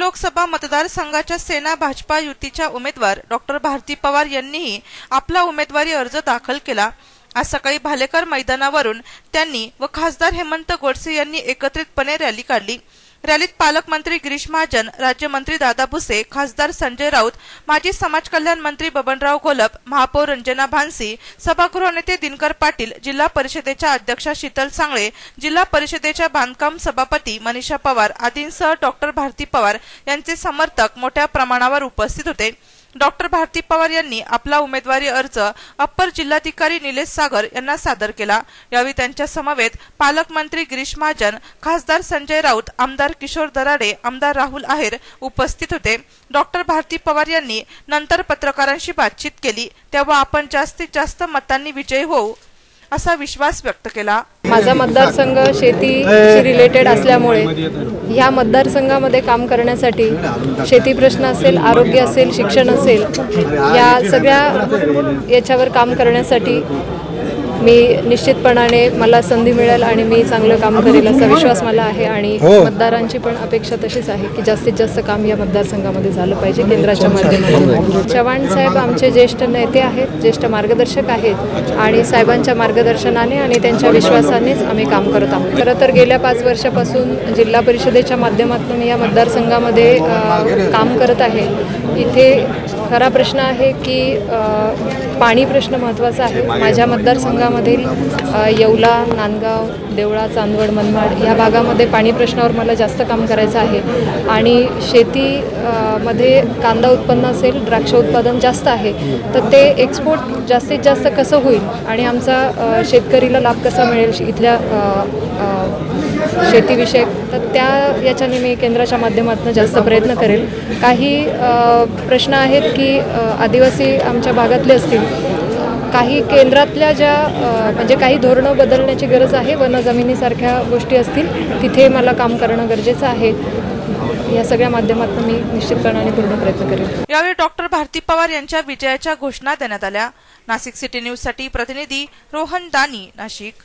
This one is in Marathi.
लोकसभा मतदारसंघाच्या सेना भाजपा युतीच्या उमेदवार डॉक्टर भारती पवार यांनीही आपला उमेदवारी अर्ज दाखल केला. आज सकाळी भालेकर मैदानावरून त्यांनी व खासदार हेमंत गोडसे यांनी एकत्रितपणे रॅली काढली. रॅलीत पालकमंत्री गिरीश महाजन राज्यमंत्री दादा भुसे खासदार संजय राऊत माजी समाज कल्याण मंत्री बबनराव गोलप महापौर रंजना भानसी सभागृह नेते दिनकर पाटील जिल्हा परिषदेच्या अध्यक्षा शीतल सांगळे जिल्हा परिषदेच्या बांधकाम सभापती मनीषा पवार आदींसह डॉक्टर भारती पवार यांचे समर्थक मोठ्या प्रमाणावर उपस्थित होते. डॉक्टर भारती पवार यांनी आपला उमेदवारी अर्ज अप्पर जिल्हाधिकारी निलेश सागर यांना सादर केला. यावेळी त्यांच्या समवेत पालकमंत्री गिरीश महाजन खासदार संजय राऊत आमदार किशोर दराडे आमदार राहुल आहेर उपस्थित होते. डॉक्टर भारती पवार यांनी नंतर पत्रकारांशी बातचीत केली. तेव्हा आपण जास्तीत जास्त मतांनी विजयी होऊ असा विश्वास व्यक्त केला. माझा मतदारसंघ शेतीशी रिलेटेड असल्यामुळे ह्या मतदारसंघामध्ये काम करण्यासाठी शेती प्रश्न असेल आरोग्य असेल शिक्षण असेल या सगळ्या याच्यावर काम करण्यासाठी मी निश्चितपणाने मला संधी मिळेल आणि मी चांगलं काम करेल असा विश्वास मला आहे आणि मतदारांची पण अपेक्षा तशीच आहे की जास्तीत जास्त काम या मतदारसंघामध्ये झालं पाहिजे केंद्राच्या माध्यमातून. चव्हाण साहेब आमचे ज्येष्ठ नेते आहेत ज्येष्ठ मार्गदर्शक आहेत आणि साहेबांच्या मार्गदर्शनाने आणि त्यांच्या विश्वासानेच आम्ही काम करत आहोत. खरं तर गेल्या पाच वर्षापासून जिल्हा परिषदेच्या माध्यमातून मी या मतदारसंघामध्ये काम करत आहे. इथे खरा प्रश्न आहे की पाणी प्रश्न महत्त्वाचा आहे. माझ्या मतदारसंघामधील येवला नांदगाव देवळा चांदवड मनमाड या भागामध्ये पाणी प्रश्नावर मला जास्त काम करायचं आहे. आणि शेती मध्ये कांदा उत्पन्न असेल द्राक्ष उत्पादन जास्त आहे तर ते एक्सपोर्ट जास्तीत जास्त कसं होईल आणि आमचा शेतकरीला लाभ कसा मिळेल? इथल्या शेतीविषयक तर त्या याच्याने मी केंद्राच्या माध्यमातून जास्त प्रयत्न करेल. काही प्रश्न आहेत की आदिवासी आमच्या भागातले असतील. काही केंद्रातल्या ज्या म्हणजे काही धोरणं बदलण्याची गरज आहे वन जमिनीसारख्या गोष्टी असतील तिथे मला काम करणं गरजेचं आहे. या सगळ्या माध्यमातून मी निश्चितपणाने पूर्ण प्रयत्न करेन यावेळी डॉक्टर भारती पवार यांच्या विजयाच्या घोषणा देण्यात आल्या. नाशिक सिटी न्यूजसाठी प्रतिनिधी रोहन दानी नाशिक.